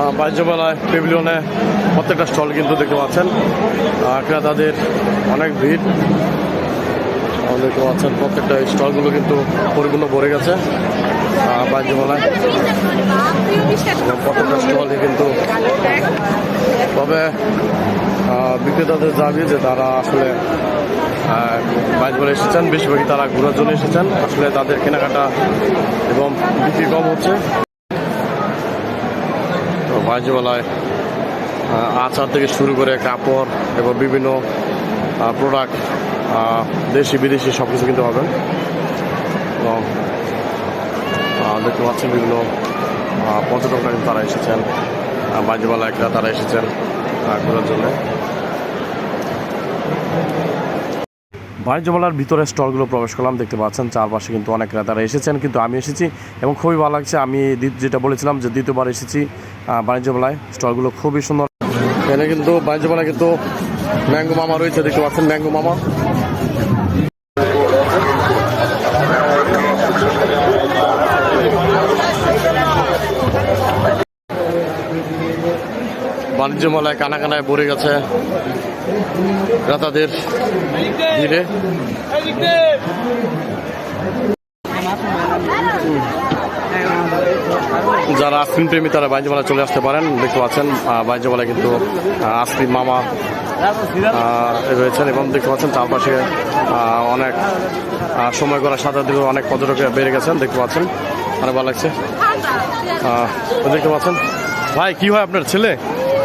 আহ, বাণিজ্য মেলায় পেভিলিয়নে প্রত্যেকটা স্টল কিন্তু দেখতে পাচ্ছেন। ক্রেতাদের অনেক ভিড়। দেখতে পাচ্ছেন প্রত্যেকটা স্টলগুলো কিন্তু পরিপূর্ণ ভরে গেছে আহ, বাণিজ্য মেলায় এবং প্রত্যেকটা স্টলে কিন্তু তবে বিক্রেতাদের দাবি যে তারা আসলে বাইশ বলে এসেছেন বেশিরভাগই তারা ঘোরার জন্য এসেছেন। আসলে তাদের কেনাকাটা এবং বিক্রি কম হচ্ছে। বাণিজ্যমেলায় আচার থেকে শুরু করে কাপড় এবং বিভিন্ন প্রোডাক্ট দেশি বিদেশি সব কিছু কিনতে পাবেন। এবং দেখতে পাচ্ছেন বিভিন্ন পর্যটকরা তারা এসেছেন বাণিজ্যমেলায় তারা এসেছেন ঘোরার জন্য। বাণিজ্য মেলার ভিতরে স্টলগুলো প্রবেশ করলাম দেখতে পাচ্ছেন চারপাশে কিন্তু অনেক ক্রেতারা এসেছেন কিন্তু আমি এসেছি এবং খুবই ভালো লাগছে। আমি যেটা বলেছিলাম যে দ্বিতীয়বার এসেছি আহ, বাণিজ্য মেলায়। স্টলগুলো খুবই সুন্দর। এখানে কিন্তু বাণিজ্য মেলায় কিন্তু ম্যাঙ্গো মামা রয়েছে দেখতে পাচ্ছেন ম্যাঙ্গো মামা। বাণিজ্য মেলায় কানা কানায় ভরে গেছে। ক্রেতাদের ভিড়ে। যারা আইসক্রিম প্রেমী তারা বাইজমেলা চলে আসতে পারেন। দেখতে পাচ্ছেন বাইজমেলা কিন্তু আহ, আইসক্রিম মামা রয়েছেন এবং দেখতে পাচ্ছেন চারপাশে অনেক সময় করার সাথে সাথে অনেক পর্যটক বেড়ে গেছেন। দেখতে পাচ্ছেন অনেক ভালো লাগছে। দেখতে পাচ্ছেন। ভাই কি হয় আপনার ছেলে?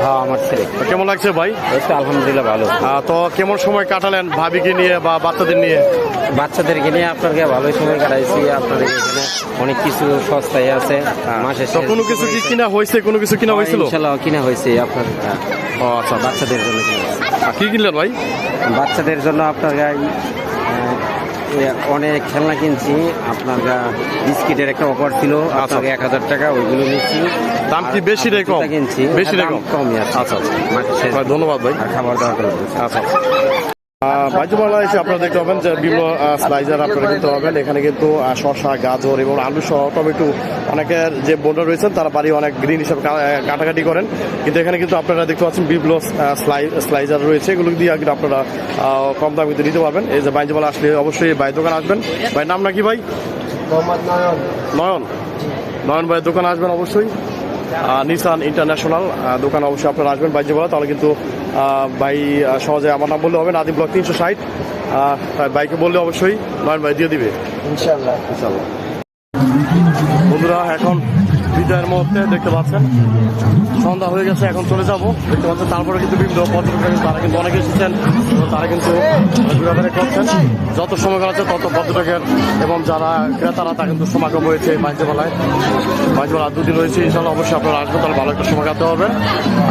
হ্যাঁ আমার ছেলে। কেমন লাগছে ভাই? তো আলহামদুলিল্লাহ ভালো। তো কেমন সময় কাটালেন ভাবিকে নিয়ে বা বাচ্চাদের নিয়ে? বাচ্চাদেরকে নিয়ে আপনাকে ভালোই সময় কাটাইছি আপনাদের এখানে অনেক কিছু সস্তায় আছে মাসে তো কোনো কিছু কি কিনা হয়েছে কোনো কিছু কিনা হয়েছিল? ইনশাল্লাহ কিনা হয়েছে আপনার হ্যাঁ, ও আচ্ছা বাচ্চাদের জন্য কি কিনলেন ভাই? বাচ্চাদের জন্য আপনার গায়ে অনেক খেলনা কিনছি। আপনার বিস্কিটের একটা অফার ছিল আপনাকে এক হাজার টাকা ওইগুলো নিচ্ছি। দাম কি বেশি রে কম? কিনছি। বেশি রে কম? কমই আছে। আচ্ছা, আচ্ছা। ধন্যবাদ ভাই। খাবার দাবার করে আচ্ছা বাজ্যমালা এসে আপনারা দেখতে পাবেন যে বিভিন্ন স্লাইজার আপনারা কিনতে পাবেন। এখানে কিন্তু শসা গাজর এবং আলু সহ টমেটো অনেকের যে বোনরা রয়েছেন তারা বাড়ি অনেক গ্রিন হিসাবে কাটাকাটি করেন। কিন্তু এখানে কিন্তু আপনারা দেখতে পাচ্ছেন বিভিন্ন স্লাইজার রয়েছে। এগুলো দিয়ে কিন্তু আপনারা কম দামে কিন্তু নিতে পারবেন। এই যে বাণিজ্যমালা আসলে অবশ্যই ভাই দোকান আসবেন। ভাই নাম নাকি ভাই? নয়ন। নয়ন ভাইয়ের দোকানে আসবেন অবশ্যই। নিসান ইন্টারন্যাশনাল দোকানে অবশ্যই আপনারা আসবেন বাইজে বলা তাহলে কিন্তু ভাই সহজে আমার নাম বললে হবে নাদিম ব্লক তিনশো ষাট। বাইকে বললে অবশ্যই নয়ন ভাই দিয়ে দিবে। ইনশাল্লাহ ইনশাল্লাহ বন্ধুরা এখন বিদায়ের মধ্যে দেখতে পাচ্ছেন। সন্ধ্যা হয়ে গেছে এখন চলে যাব। দেখতে পাচ্ছেন তারপরে কিন্তু বিভিন্ন পর্যটক তারা কিন্তু অনেকে এসেছেন। তারা কিন্তু ঘোরাফেরা করছেন। যত সময় কাটাচ্ছে তত পর্যটকের এবং যারা ক্রেতারা তা কিন্তু সমাগম হয়েছে বাণিজ্যমেলায়। বাণিজ্যমেলা দুদিন রয়েছে ইনশাল্লাহ অবশ্যই আপনারা আসবেন তাহলে ভালো একটা সময় কাটাতে হবে।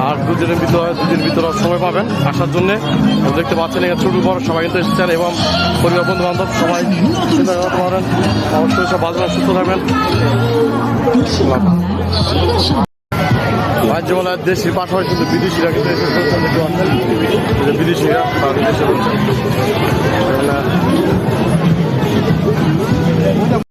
আর দুদিনের ভিতরে দুদিন ভিতরে সময় পাবেন আসার জন্য। দেখতে পাচ্ছেন এখানে ছোট বড় সবাই কিন্তু এসেছেন এবং পরিবার বন্ধু বান্ধব সবাই চিন্তা করতে পারেন অবশ্যই সব থাকবেন, সুস্থ থাকবেন। রাজ্যমেলার দেশের পাশাপাশি কিন্তু বিদেশিরা কিন্তু এসে বিদেশিরা বা বিদেশে রয়েছেন এখানে